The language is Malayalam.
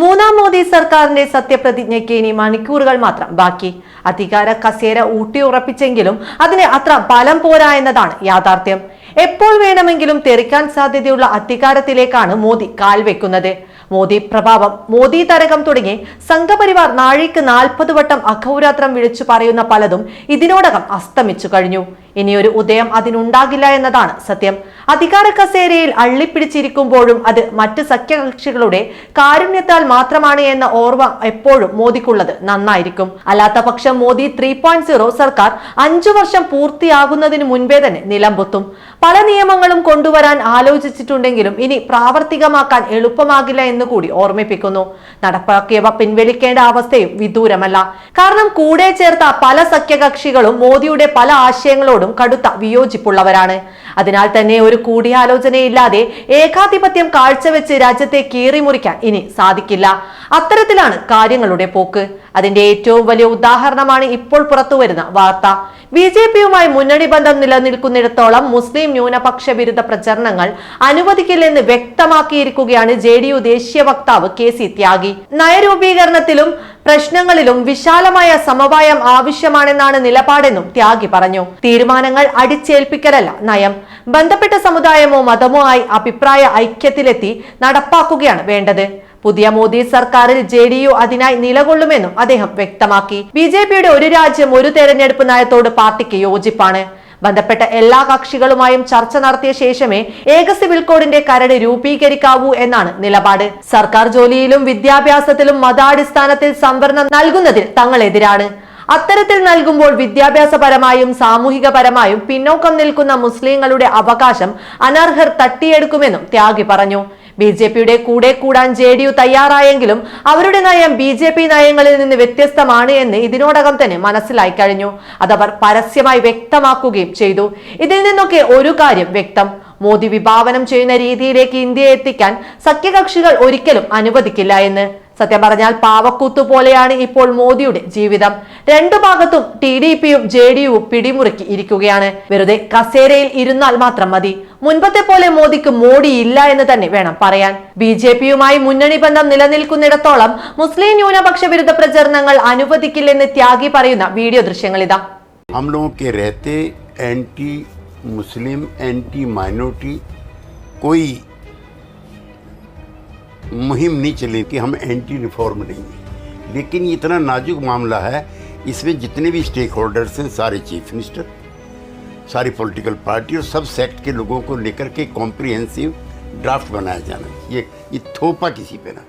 മൂന്നാം മോദി സർക്കാരിന്റെ സത്യപ്രതിജ്ഞയ്ക്ക് ഇനി മണിക്കൂറുകൾ മാത്രം ബാക്കി. അധികാര കസേര ഊട്ടിയുറപ്പിച്ചെങ്കിലും അതിന് അത്ര ബലം പോരാ എന്നതാണ് യാഥാർത്ഥ്യം. എപ്പോൾ വേണമെങ്കിലും തെറിക്കാൻ സാധ്യതയുള്ള അധികാരത്തിലേക്കാണ് മോദി കാൽവെക്കുന്നത്. മോദി പ്രഭാവം മോദി തരകം തുടങ്ങി സംഘപരിവാർ നാഴിക്ക് നാൽപ്പത് വട്ടം അഘൗരാത്രം വിളിച്ചു പറയുന്ന പലതും ഇതിനോടകം അസ്തമിച്ചു കഴിഞ്ഞു. ഇനിയൊരു ഉദയം അതിനുണ്ടാകില്ല എന്നതാണ് സത്യം. അധികാര കസേരയിൽ അള്ളിപ്പിടിച്ചിരിക്കുമ്പോഴും അത് മറ്റ് സഖ്യകക്ഷികളുടെ കാരുണ്യത്താൽ മാത്രമാണ് എന്ന ഓർമ്മ എപ്പോഴും മോദിക്കുള്ളത്. നന്നായിരിക്കും. അല്ലാത്ത പക്ഷം മോദി ത്രീ പോയിന്റ് സീറോ സർക്കാർ അഞ്ചു വർഷം പൂർത്തിയാകുന്നതിന് മുൻപേ തന്നെ നിലംപൊത്തും. പല നിയമങ്ങളും കൊണ്ടുവരാൻ ആലോചിച്ചിട്ടുണ്ടെങ്കിലും ഇനി പ്രാവർത്തികമാക്കാൻ എളുപ്പമാകില്ല എന്ന് കൂടി ഓർമ്മിപ്പിക്കുന്നു. നടപ്പാക്കിയവ പിൻവലിക്കേണ്ട അവസ്ഥയും വിദൂരമല്ല. കാരണം കൂടെ ചേർത്ത പല സഖ്യകക്ഷികളും മോദിയുടെ പല ആശയങ്ങളോടും കടുത്ത വിയോജിപ്പുള്ളവരാണ്. അതിനാൽ തന്നെ ഒരു കൂടിയാലോചനയില്ലാതെ ഏകാധിപത്യം കാഴ്ചവെച്ച് രാജ്യത്തെ കീറിമുറിക്കാൻ ഇനി സാധിക്കില്ല അത്തരത്തിലാണ് കാര്യങ്ങളുടെ പോക്ക്. അതിന്റെ ഏറ്റവും വലിയ ഉദാഹരണമാണ് ഇപ്പോൾ പുറത്തുവരുന്ന വാർത്ത. ബി ജെ പിയുമായി മുന്നണി ബന്ധം നിലനിൽക്കുന്നിടത്തോളം മുസ്ലിം ന്യൂനപക്ഷ വിരുദ്ധ പ്രചരണങ്ങൾ അനുവദിക്കില്ലെന്ന് വ്യക്തമാക്കിയിരിക്കുകയാണ് ജെ ഡി യു ദേശീയ വക്താവ് കെ സി ത്യാഗി. നയരൂപീകരണത്തിലും പ്രശ്നങ്ങളിലും വിശാലമായ സമവായം ആവശ്യമാണെന്നാണ് നിലപാടെന്നും ത്യാഗി പറഞ്ഞു. തീരുമാനങ്ങൾ അടിച്ചേൽപ്പിക്കലല്ല നയം. ബന്ധപ്പെട്ട സമുദായമോ മതമോ ആയി അഭിപ്രായ ഐക്യത്തിലെത്തി നടപ്പാക്കുകയാണ് വേണ്ടത്. പുതിയ മോദി സർക്കാരിൽ ജെ ഡി യു അതിനായി നിലകൊള്ളുമെന്നും അദ്ദേഹം വ്യക്തമാക്കി. ബി ജെ പിയുടെ ഒരു രാജ്യം ഒരു തെരഞ്ഞെടുപ്പ് നയത്തോട് പാർട്ടിക്ക് യോജിപ്പാണ്. ബന്ധപ്പെട്ട എല്ലാ കക്ഷികളുമായും ചർച്ച നടത്തിയ ശേഷമേ ഏക സിവിൽ കോഡിന്റെ കരട് രൂപീകരിക്കാവൂ എന്നാണ് നിലപാട്. സർക്കാർ ജോലിയിലും വിദ്യാഭ്യാസത്തിലും മതാടിസ്ഥാനത്തിൽ സംവരണം നൽകുന്നതിൽ തങ്ങളെതിരാണ്. അത്തരത്തിൽ നൽകുമ്പോൾ വിദ്യാഭ്യാസപരമായും സാമൂഹികപരമായും പിന്നോക്കം നിൽക്കുന്ന മുസ്ലിങ്ങളുടെ അവകാശം അനർഹർ തട്ടിയെടുക്കുമെന്നും ത്യാഗി പറഞ്ഞു. ബി ജെ പിയുടെ കൂടെ കൂടാൻ ജെ ഡി യു തയ്യാറായെങ്കിലും അവരുടെ നയം ബി ജെ പി നയങ്ങളിൽ നിന്ന് വ്യത്യസ്തമാണ് എന്ന് ഇതിനോടകം തന്നെ മനസ്സിലായി കഴിഞ്ഞു. അതവർ പരസ്യമായി വ്യക്തമാക്കുകയും ചെയ്തു. ഇതിൽ നിന്നൊക്കെ ഒരു കാര്യം വ്യക്തം. മോദി വിഭാവനം ചെയ്യുന്ന രീതിയിലേക്ക് ഇന്ത്യയെ എത്തിക്കാൻ സഖ്യകക്ഷികൾ ഒരിക്കലും അനുവദിക്കില്ല എന്ന്. സത്യം പറഞ്ഞാൽ പാവക്കൂത്തു പോലെയാണ് ഇപ്പോൾ മോദിയുടെ ജീവിതം രണ്ടു ഭാഗത്തും ടി ഡി പിയും ജെ ഡി യുവും പിടിമുറുക്കി ഇരിക്കുകയാണ് വെറുതെ കസേരയിൽ ഇരുന്നാൽ മാത്രം മതി മുൻപത്തെ പോലെ മോദിക്ക് മോഡി ഇല്ല എന്ന് തന്നെ വേണം പറയാൻ ബി ജെ പിയുമായി മുന്നണി ബന്ധം നിലനിൽക്കുന്നിടത്തോളം മുസ്ലിം ന്യൂനപക്ഷ വിരുദ്ധ പ്രചരണങ്ങൾ അനുവദിക്കില്ലെന്ന് ത്യാഗി പറയുന്ന വീഡിയോ ദൃശ്യങ്ങളിതാ हम लोगों के रहते एंटी मुस्लिम एंटी माइनॉरिटी कोई मुहिम नहीं चली कि हम एंटी रिफॉर्म हैं। लेकिन ये इतना नाजुक मामला है, इसमें जितने भी स्टेक होल्डर्स हैं, सारे चीफ मिनिस्टर सारी पॉलिटिकल पार्टी और सब सेक्ट के लोगों को लेकर के कॉम्प्रिहेंसिव ड्राफ्ट बनाया जाना ये ये थोपा किसी पे ना।